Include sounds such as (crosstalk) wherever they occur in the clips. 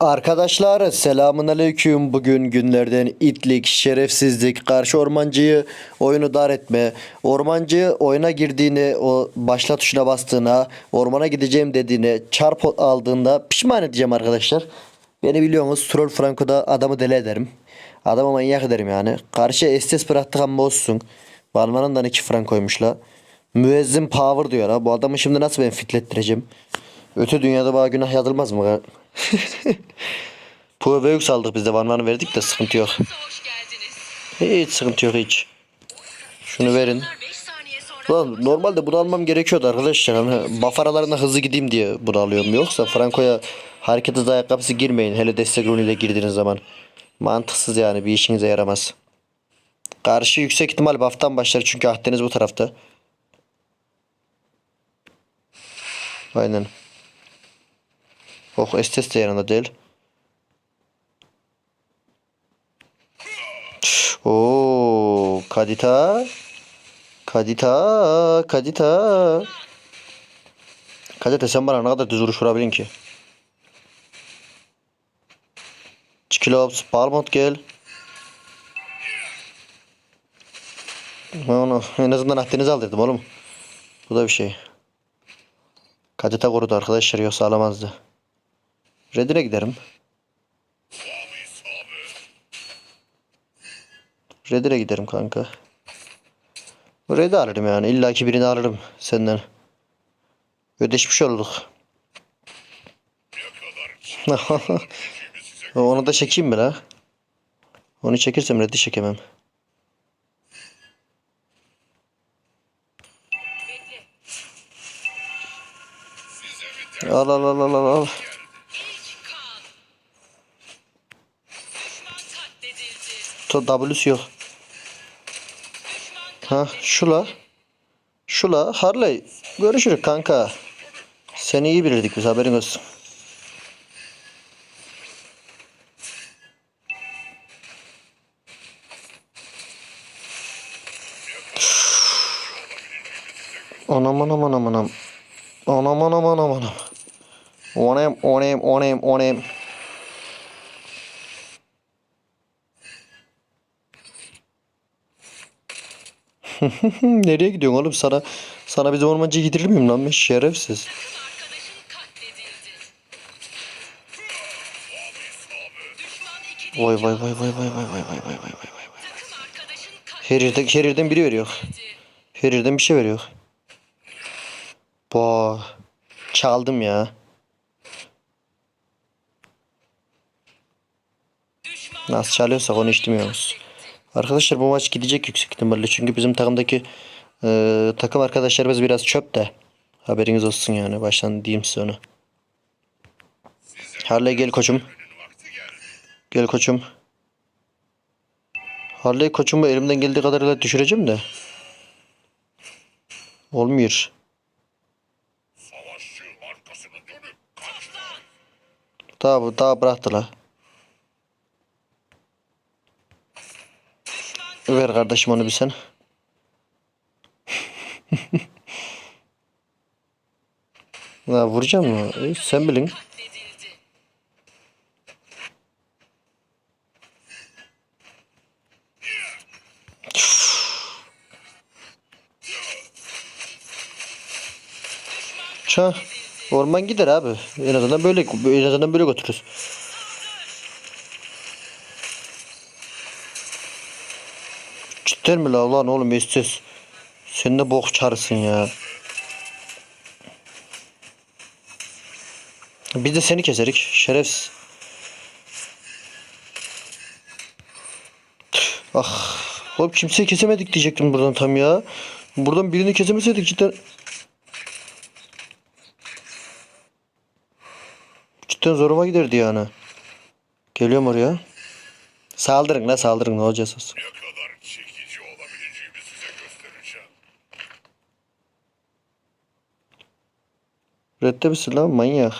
Arkadaşlar selamun aleyküm. Bugün günlerden itlik, şerefsizlik, karşı ormancıyı oyunu dar etme. Ormancı oyuna girdiğini, o başla tuşuna bastığına, ormana gideceğim dediğine, çarp aldığında pişman edeceğim arkadaşlar. Beni biliyorsunuz Troll Franco'da adamı deli ederim. Adamı manyak ederim yani. Karşı estes bıraktık ama olsun. Valman'dan iki Franco'ymuş la. Müezzin power diyor ha. Bu adamı şimdi nasıl ben fitlettireceğim? Öte dünyada bana günah yazılmaz mı? (laughs) Puh ve yük aldık biz de Van Van'ı verdik de sıkıntı yok. Hiç sıkıntı yok hiç. Şunu verin. Bunlar 5 saniye sonra Ulan normalde bunu almam gerekiyordu arkadaşlar. Hani buff aralarına hızlı gideyim diye bunu alıyorum. Yoksa Franco'ya hareket hızı ayakkabısı girmeyin. Hele destek rolüyle girdiğiniz zaman. Mantıksız yani bir işinize yaramaz. Karşı yüksek ihtimal buff'tan başlar çünkü Akdeniz bu tarafta. Aynen. Oh Estes de yanında değil. Oo, Kadita. Kadita, Kadita. Kadita sen bana ne kadar düz vuruş vurabilin ki? Çikilops, Balmont gel. Ben onu en azından Akdeniz aldırdım oğlum. Bu da bir şey. Kadita korudu arkadaşlar yoksa alamazdı. Redine giderim. Redine giderim kanka. Red'i alırım yani. İlla ki birini alırım senden. Ödeşmiş olduk. (laughs) Onu da çekeyim mi la? Onu çekirsem Red'i çekemem. Al al al al al To W'su yok. Ha şula. Şula Harley. Görüşürüz kanka. Seni iyi bilirdik biz haberin olsun. Anam anam anam anam. Anam anam anam anam. Onem onem onem onem. Nereye gidiyorsun oğlum? Sana sana bizim ormancı getirir miyim lan ben? Şerefsiz. Vay vay vay vay vay vay vay vay vay vay vay vay. arkadaşın Her yerden, her yerden biri veriyor. Her yerden bir şey veriyor. Boğa. Çaldım ya. Nasıl çalıyorsak onu içmiyoruz. Arkadaşlar bu maç gidecek yüksek ihtimalle. Çünkü bizim takımdaki e, takım arkadaşlarımız biraz çöp de. Haberiniz olsun yani. Baştan diyeyim size onu. Harley gel koçum. Gel koçum. Harley koçumu elimden geldiği kadarıyla düşüreceğim de. Olmuyor. Daha, daha bıraktı la. Ver kardeşim onu bir sen. (laughs) Ya vuracağım mı? E, sen bilin. katledildi. Ça. Orman gider abi. En azından böyle en azından böyle götürürüz. Cidden mi la ulan oğlum estes. Sen de bok çarısın ya. Biz de seni keserik şerefsiz. Ah. Oğlum kimseyi kesemedik diyecektim buradan tam ya. Buradan birini kesemeseydik cidden. Cidden zoruma giderdi yani. Geliyorum oraya. Saldırın la saldırın ne olacağız olsun. Ne kadar çekici olabileceğimi size göstereceğim. Redde misin lan manyak?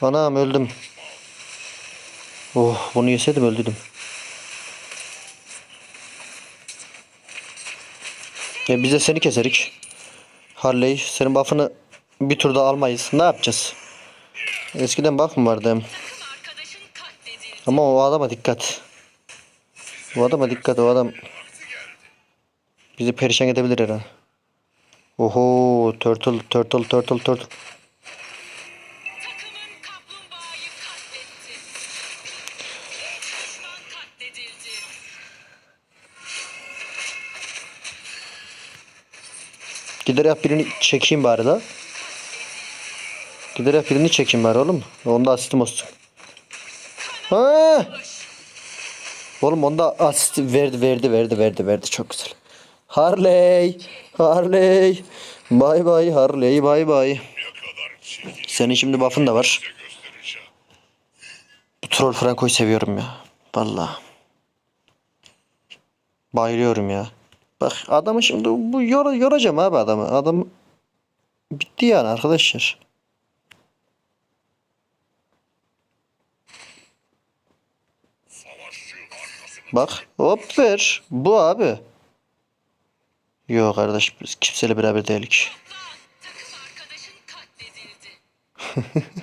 Anam öldüm. Oh bunu yeseydim öldürdüm. Ya biz de seni keserik. Harley senin buff'ını bir turda almayız. Ne yapacağız? Eskiden buff vardı hem? Ama o adama dikkat. O adama dikkat o adam bizi perişan edebilir herhalde. Oho turtle turtle turtle turtle. Giderek birini çekeyim bari la. Giderek birini çekeyim bari oğlum. Onda asistim olsun. Ha! Oğlum onda asist verdi verdi verdi verdi verdi çok güzel. Harley, Harley. Bay bay Harley bay bay. Senin şimdi buff'ın da var. Bu troll Franco'yu seviyorum ya. Vallahi. Bayılıyorum ya. Bak adamı şimdi bu yor, yoracağım abi adamı. Adam bitti yani arkadaşlar. Bak hop ver. Bu abi. Yok kardeş biz kimseyle beraber değilik. (laughs)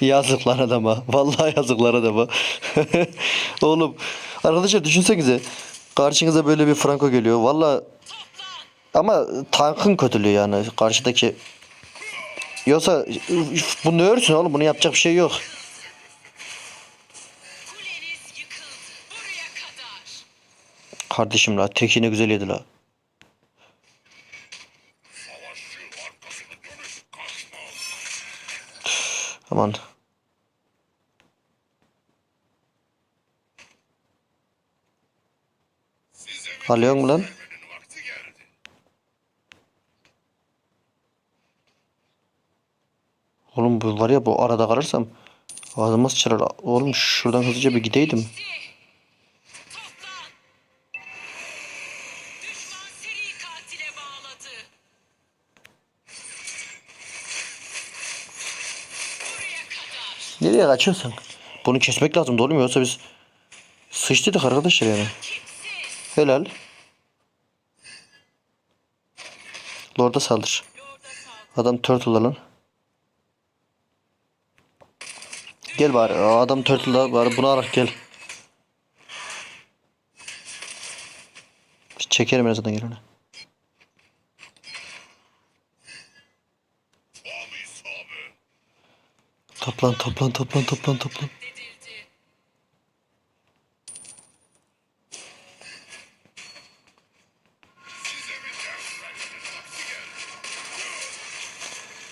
Yazıklar adama. Vallahi yazıklar adama. (laughs) Oğlum arkadaşlar düşünsenize. Karşınıza böyle bir Franco geliyor. Vallahi ama tankın kötülüğü yani karşıdaki. Yoksa bu ne örsün oğlum bunu yapacak bir şey yok. Kardeşim la tekine güzel yedi la. Aman. Alıyor mu lan? Oğlum bu var ya bu arada kalırsam ağzıma sıçrar. Oğlum şuradan hızlıca bir gideydim. Nereye kaçıyorsun? Bunu kesmek lazım doğru mu? Yoksa biz sıçtıydık arkadaşlar yani. Helal. Lord'a saldır. Adam turtle'da lan. Gel bari. Adam turtle'da bari bunu alarak gel. Çekerim en azından gel ona. Tam isabı. Toplan toplan toplan toplan toplan.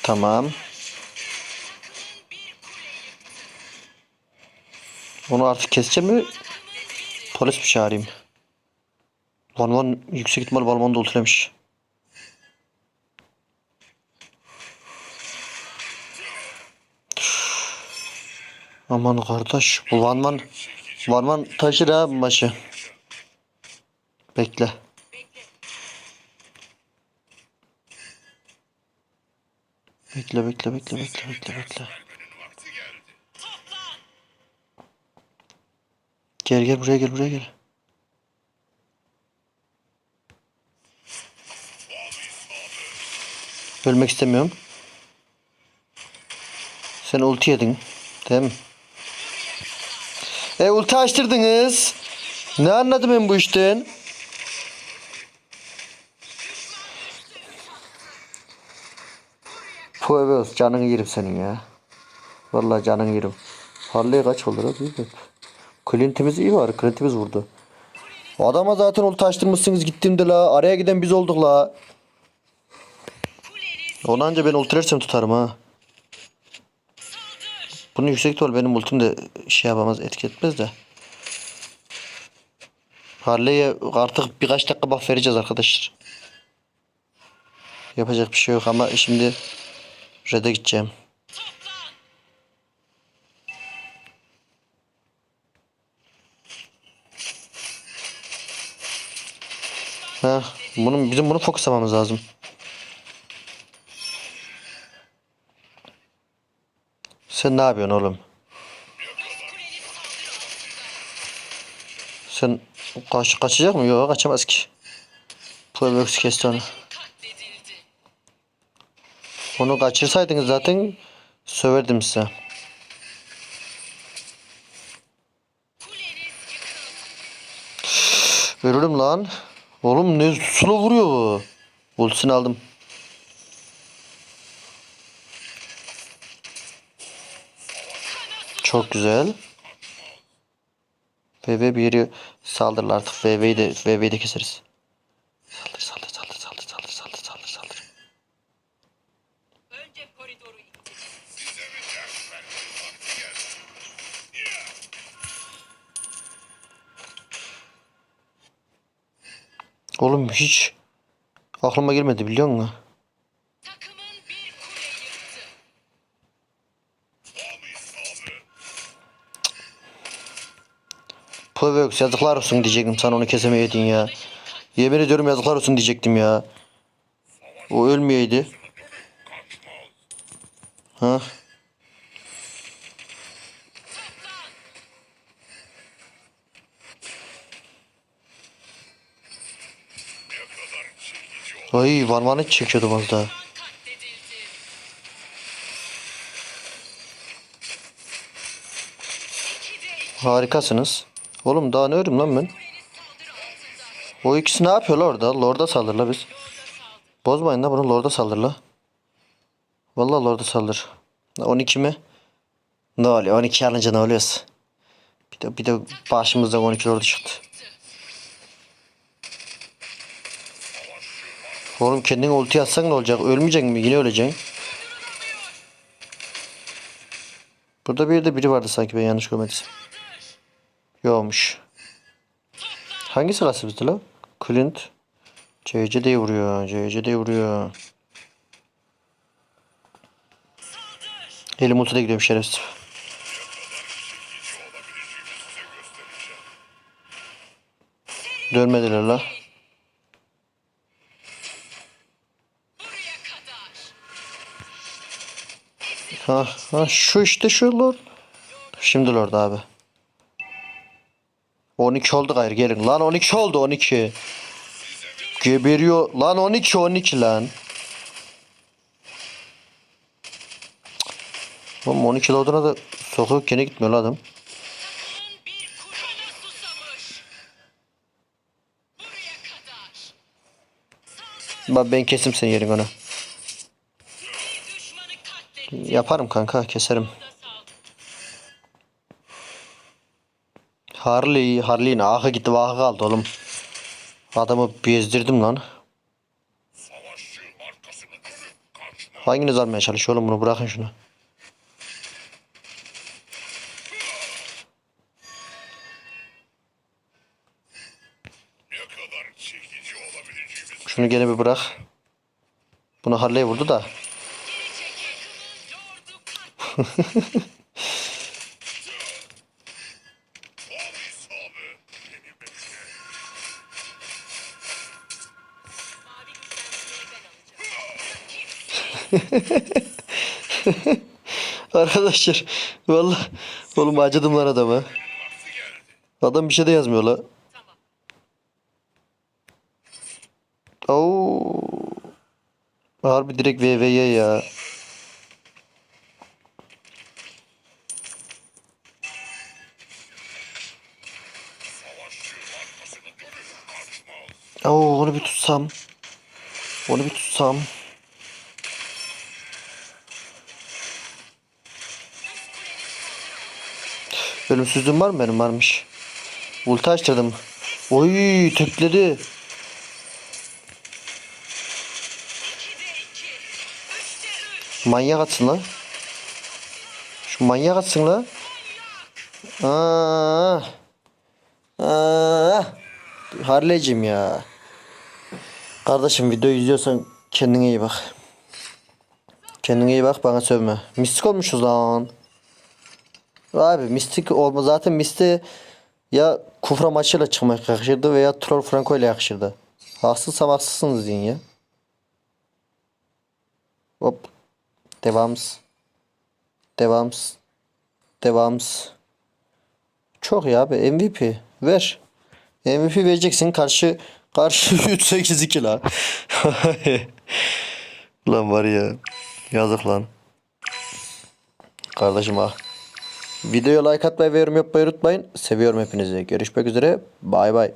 Tamam. Onu artık keseceğim mi? Polis mi çağırayım? Van yüksek ihtimal balmonu da ultilemiş. Aman kardeş bu Van Van taşır ha bu maçı. Bekle. Bekle bekle bekle bekle bekle bekle. Gel gel buraya gel buraya gel. Ölmek istemiyorum. Sen ulti yedin. Değil mi? E ulti açtırdınız. Ne anladım ben bu işten? Fuebos canını yerim senin ya. Vallahi canını yerim. Harley kaç olur abi? Clint'imiz iyi var. Clint'imiz vurdu. Adama zaten ulti açtırmışsınız gittim de la. Araya giden biz olduk la. Onu anca ben ultilersem tutarım ha. Saldır. Bunun yüksek ihtimal benim ultim de şey yapamaz etki etmez de. Harley'e artık birkaç dakika buff vereceğiz arkadaşlar. Yapacak bir şey yok ama şimdi Red'e gideceğim. Ha, bunun bizim bunu fokuslamamız lazım. Sen ne yapıyorsun oğlum? Sen kaç, kaçacak mı? Yok kaçamaz ki. Provex kesti onu. Onu kaçırsaydınız zaten söverdim size. Veririm lan. Oğlum ne sula vuruyor bu. Ultisini aldım. Çok güzel. VV bir yeri saldırır artık. VV'yi de, VV'yi de keseriz. Saldır saldır saldır saldır saldır saldır saldır saldır. Önce koridoru. Oğlum hiç aklıma gelmedi biliyor musun? Provex yazıklar olsun diyecektim sana onu kesemeyedin ya. Yemin ediyorum yazıklar olsun diyecektim ya. O ölmeyeydi. Ha? Ay varmanı çekiyordum az daha. Harikasınız. Oğlum daha ne örüm lan ben? O ikisi ne yapıyor la orada? Lord'a saldır la biz. Bozmayın la bunu Lord'a saldır la. Vallahi Lord'a saldır. 12 mi? Ne oluyor? 12 alınca ne oluyoruz? Bir de, bir de başımızda 12 Lord çıktı. Oğlum kendine ulti atsan ne olacak? Ölmeyecek mi? Yine öleceksin. Burada bir de biri vardı sanki ben yanlış görmediysem. Yokmuş. Hangisi kalsı bizde la? Clint. CC de vuruyor. CC de vuruyor. Elim ultide gidiyorum şerefsiz. Dönmediler la. Ha, ha şu işte şu lord. Şimdi lord abi. 12 oldu gayrı gelin. Lan 12 oldu 12. Geberiyor. Lan 12 12 lan. Oğlum 12 lorduna da sokup gene gitmiyor adam. Bak ben kesim senin yerin ona. Yaparım kanka keserim. Lorda saldı. Harley, Harley'in ahı gitti vahı kaldı oğlum. Adamı bezdirdim lan. Hanginiz almaya çalışıyor oğlum bunu bırakın şunu. Şunu gene bir bırak. Bunu Harley vurdu da. (laughs) Arkadaşlar vallahi oğlum acıdım lan adama. Adam bir şey de yazmıyor la. Oo. Harbi direkt VV'ye ya. Oo onu bir tutsam. Onu bir tutsam. Ölümsüzlüğüm var mı benim varmış. Ulti açtırdım. Oy tekledi. 2'de 2. 3'te 3. Manyak atsın lan. Şu manyak atsın lan. Aa. Aa. Harley'cim ya. Kardeşim videoyu izliyorsan kendine iyi bak. Kendine iyi bak bana sövme. Mistik olmuşuz lan. Abi mistik olma zaten misti ya kufra maçıyla çıkmak yakışırdı veya troll franco ile yakışırdı. Haksızsam haksızsınız deyin ya. Hop. Devams. Devams. Devams. Çok ya abi MVP. Ver. MVP vereceksin karşı karşı (laughs) 3-8-2 la. (laughs) lan var ya. Yazık lan. Kardeşim ah. Videoya like atmayı ve yorum yapmayı unutmayın. Seviyorum hepinizi. Görüşmek üzere. Bay bay.